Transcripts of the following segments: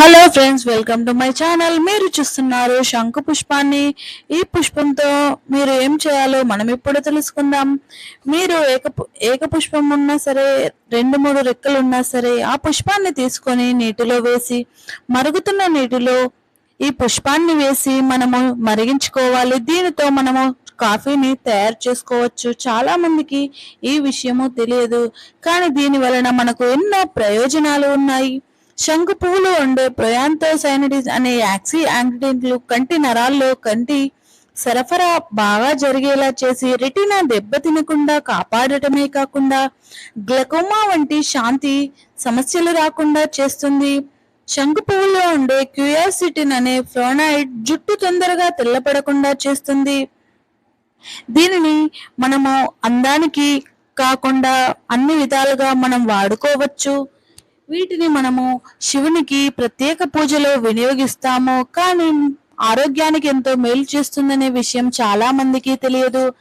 Hello friends welcome to my channel మీరు చూస్తున్నారు శంకు పుష్పాన్ని. ఈ పుష్పంతో మీరు ఏం చేయాలో మనం ఇప్పుడు తెలుసుకుందాం. మీరు ఏక ఏక పుష్పం ఉన్నా సరే రెండు మూడు రెక్కలు ఉన్నా సరే ఆ పుష్పాన్ని తీసుకొని నీటిలో వేసి మరుగుతున్న నీటిలో ఈ పుష్పాన్ని వేసి మనము మరిగించుకోవాలి. దీనితో మనము కాఫీని తయారు చేసుకోవచ్చు. చాలా మందికి ఈ విషయము తెలియదు. కానీ దీని వలన మనకు ఎన్నో ప్రయోజనాలు ఉన్నాయి. శంకు పువ్వులో ఉండే ప్రయాంతోసైనటిస్ అనే యాక్సి యాంటిడెంట్లు కంటి నరాల్లో కంటి సరఫరా బాగా జరిగేలా చేసి రెటీనా దెబ్బతినకుండా కాపాడటమే కాకుండా గ్లకోమా వంటి శాంతి సమస్యలు రాకుండా చేస్తుంది. శంకు పువ్వులో ఉండే క్యూయాసిటిన్ అనే ఫ్లోనాయిడ్ జుట్టు తొందరగా తెల్లపడకుండా చేస్తుంది. దీనిని మనము అందానికి కాకుండా అన్ని విధాలుగా మనం వాడుకోవచ్చు. వీటిని మనము శివునికి ప్రత్యేక పూజలో వినియోగిస్తాము. కానీ ఆరోగ్యానికి ఎంతో మేలు చేస్తుందనే విషయం చాలా మందికి తెలియదు.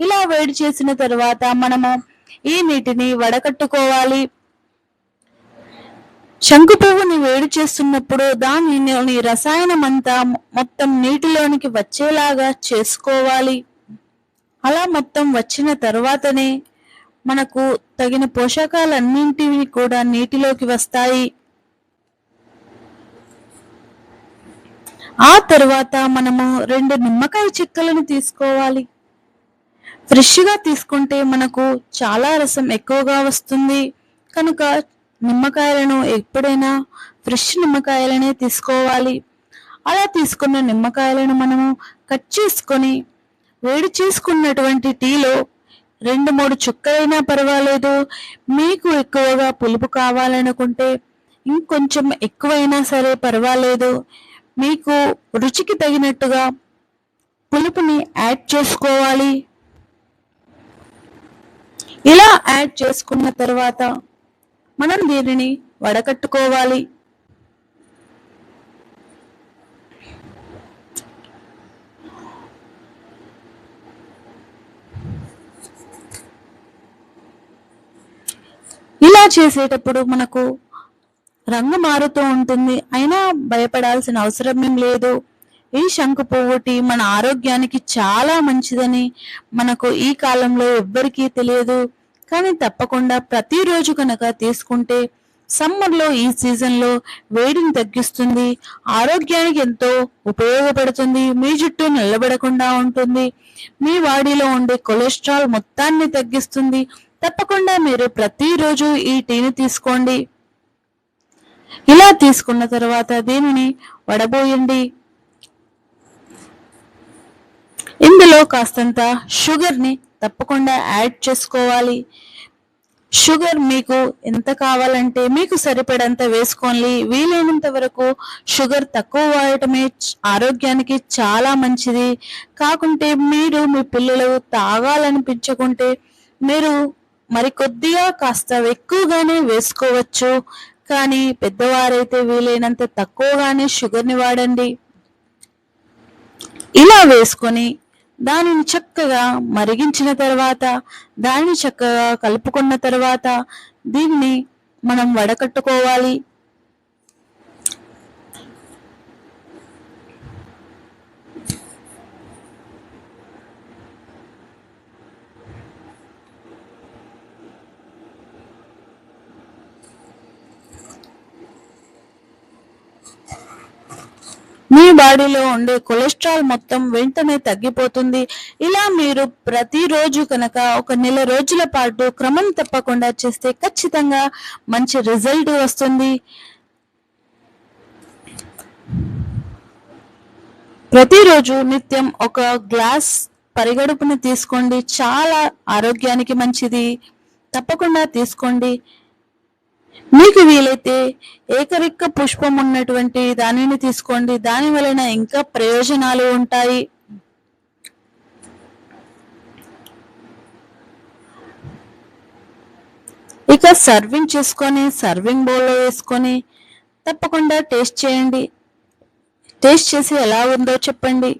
ఇలా వేడి చేసిన తర్వాత మనము ఈ నీటిని వడకట్టుకోవాలి. శంకు పువ్వుని వేడి చేస్తున్నప్పుడు దానిలోని రసాయనం అంతా మొత్తం నీటిలోనికి వచ్చేలాగా చేసుకోవాలి. అలా మొత్తం వచ్చిన తర్వాతనే మనకు తగిన పోషకాలన్నింటివి కూడా నీటిలోకి వస్తాయి. ఆ తర్వాత మనము రెండు నిమ్మకాయ చిక్కలను తీసుకోవాలి. ఫ్రెష్గా తీసుకుంటే మనకు చాలా రసం ఎక్కువగా వస్తుంది. కనుక నిమ్మకాయలను ఎప్పుడైనా ఫ్రెష్ నిమ్మకాయలనే తీసుకోవాలి. అలా తీసుకున్న నిమ్మకాయలను మనము కట్ చేసుకొని వేడి చేసుకున్నటువంటి టీలో రెండు మూడు చుక్కలైనా పర్వాలేదు. మీకు ఎక్కువగా పులుపు కావాలనుకుంటే ఇంకొంచెం ఎక్కువైనా సరే పర్వాలేదు. మీకు రుచికి తగినట్టుగా పులుపుని యాడ్ చేసుకోవాలి. ఇలా యాడ్ చేసుకున్న తర్వాత మనం దీనిని వడకట్టుకోవాలి ఇలా చేసేటప్పుడు మనకు రంగు మారుతూ ఉంటుంది. అయినా భయపడాల్సిన అవసరం ఏం లేదు. ఈ శంకు పువ్వుటి మన ఆరోగ్యానికి చాలా మంచిదని మనకు ఈ కాలంలో ఎవ్వరికీ తెలియదు. కానీ తప్పకుండా ప్రతిరోజు కనుక తీసుకుంటే సమ్మర్లో ఈ సీజన్లో వేడిని తగ్గిస్తుంది. ఆరోగ్యానికి ఎంతో ఉపయోగపడుతుంది. మీ జుట్టు నిలబడకుండా ఉంటుంది. మీ బాడీలో ఉండే కొలెస్ట్రాల్ మొత్తాన్ని తగ్గిస్తుంది. తప్పకుండా మీరు ప్రతిరోజు ఈ టీని తీసుకోండి. ఇలా తీసుకున్న తర్వాత దీనిని వడబోయండి. ఇందులో కాస్తంత షుగర్ని తప్పకుండా యాడ్ చేసుకోవాలి. షుగర్ మీకు ఎంత కావాలంటే మీకు సరిపడంత వేసుకోండి. వీలైనంత వరకు షుగర్ తక్కువ వాడటమే ఆరోగ్యానికి చాలా మంచిది. కాకుంటే మీరు మీ పిల్లలు తాగాలనిపించకుంటే మీరు మరి కొద్దిగా కాస్త ఎక్కువగానే వేసుకోవచ్చు. కానీ పెద్దవారైతే వీలైనంత తక్కువగానే షుగర్ని వాడండి. ఇలా వేసుకొని దానిని చక్కగా మరిగించిన తర్వాత దానిని చక్కగా కలుపుకున్న తర్వాత దీన్ని మనం వడకట్టుకోవాలి. బాడీలో ఉండే కొలెస్ట్రాల్ మొత్తం వెంటనే తగ్గిపోతుంది. ఇలా మీరు ప్రతిరోజు కనుక ఒక నెల రోజుల పాటు క్రమం తప్పకుండా చేస్తే ఖచ్చితంగా మంచి రిజల్ట్ వస్తుంది. ప్రతిరోజు నిత్యం ఒక గ్లాస్ పరిగడుపుని తీసుకోండి. చాలా ఆరోగ్యానికి మంచిది. తప్పకుండా తీసుకోండి. మీకు వీలైతే ఏకరిక్క పుష్పం ఉన్నటువంటి దానిని తీసుకోండి. దాని వలన ఇంకా ప్రయోజనాలు ఉంటాయి. ఇక సర్వింగ్ చేసుకొని సర్వింగ్ బౌల్లో వేసుకొని తప్పకుండా టేస్ట్ చేయండి. టేస్ట్ చేసి ఎలా ఉందో చెప్పండి.